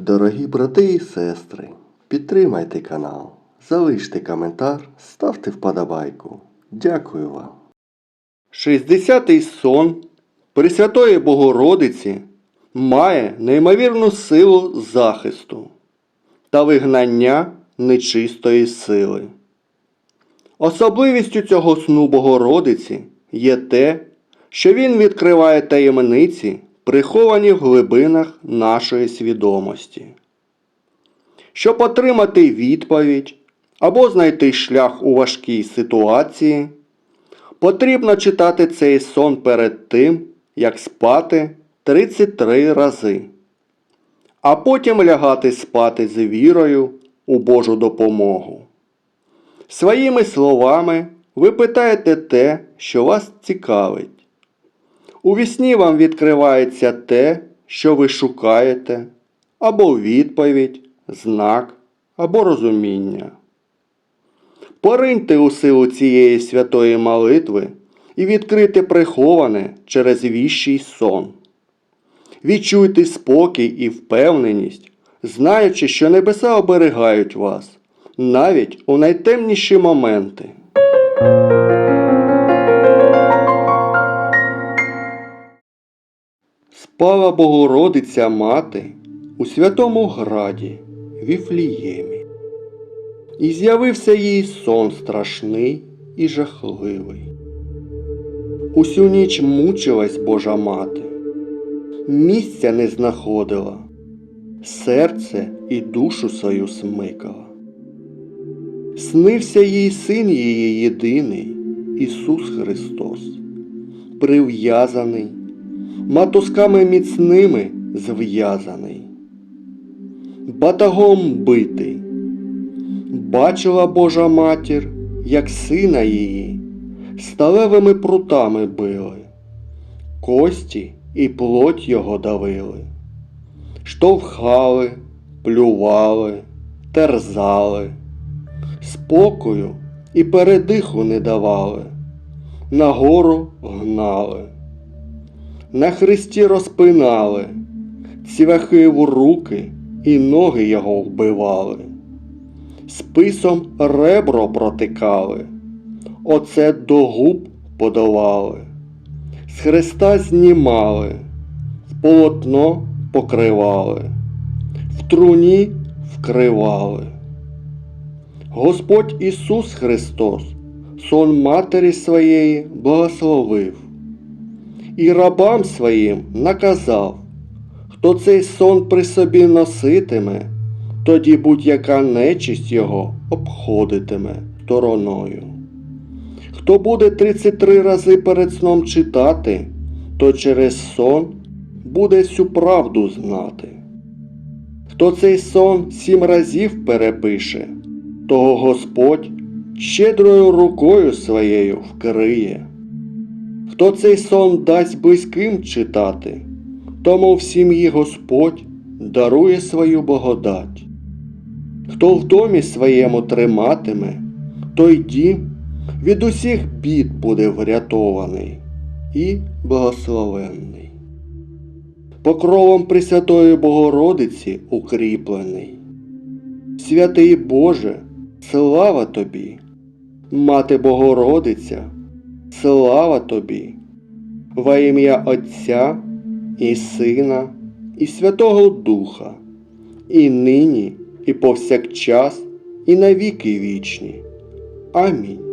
Дорогі брати і сестри, підтримайте канал, залиште коментар, ставте вподобайку. Дякую вам. 60-й сон Пресвятої Богородиці має неймовірну силу захисту та вигнання нечистої сили. Особливістю цього сну Богородиці є те, що він відкриває таємниці, приховані в глибинах нашої свідомості. Щоб отримати відповідь або знайти шлях у важкій ситуації, потрібно читати цей сон перед тим, як спати 33 рази, а потім лягати спати з вірою у Божу допомогу. Своїми словами ви питаєте те, що вас цікавить. У вісні вам відкривається те, що ви шукаєте, або відповідь, знак, або розуміння. Пориньте у силу цієї святої молитви і відкрити приховане через віщий сон. Відчуйте спокій і впевненість, знаючи, що небеса оберігають вас навіть у найтемніші моменти. Спала Богородиця мати у святому граді Віфліємі. І з'явився їй сон страшний і жахливий. Усю ніч мучилась Божа мати, місця не знаходила, серце і душу свою смикала. Снився їй син її єдиний, Ісус Христос, прив'язаний, матусками міцними зв'язаний, батагом битий. Бачила Божа матір, як сина її сталевими прутами били, кості і плоть його давили, штовхали, плювали, терзали, спокою і передиху не давали, нагору гнали, на хресті розпинали, цвяхи в руки і ноги його вбивали. Списом ребро протикали, оце до губ подавали, з хреста знімали, полотно покривали, в труні вкривали. Господь Ісус Христос сон Матері своєї благословив і рабам своїм наказав, хто цей сон при собі носитиме, тоді будь-яка нечисть його обходитиме стороною. Хто буде 33 рази перед сном читати, то через сон буде всю правду знати. Хто цей сон сім разів перепише, того Господь щедрою рукою своєю вкриє. Хто цей сон дасть близьким читати, тому в сім'ї Господь дарує свою благодать. Хто в домі своєму триматиме, той дім від усіх бід буде врятований і благословенний. Покровом Пресвятої Богородиці укріплений. Святий Боже, слава тобі, Мати Богородиця, слава тобі, во ім'я Отця і Сина, і Святого Духа, і нині, і повсякчас, і навіки вічні. Амінь.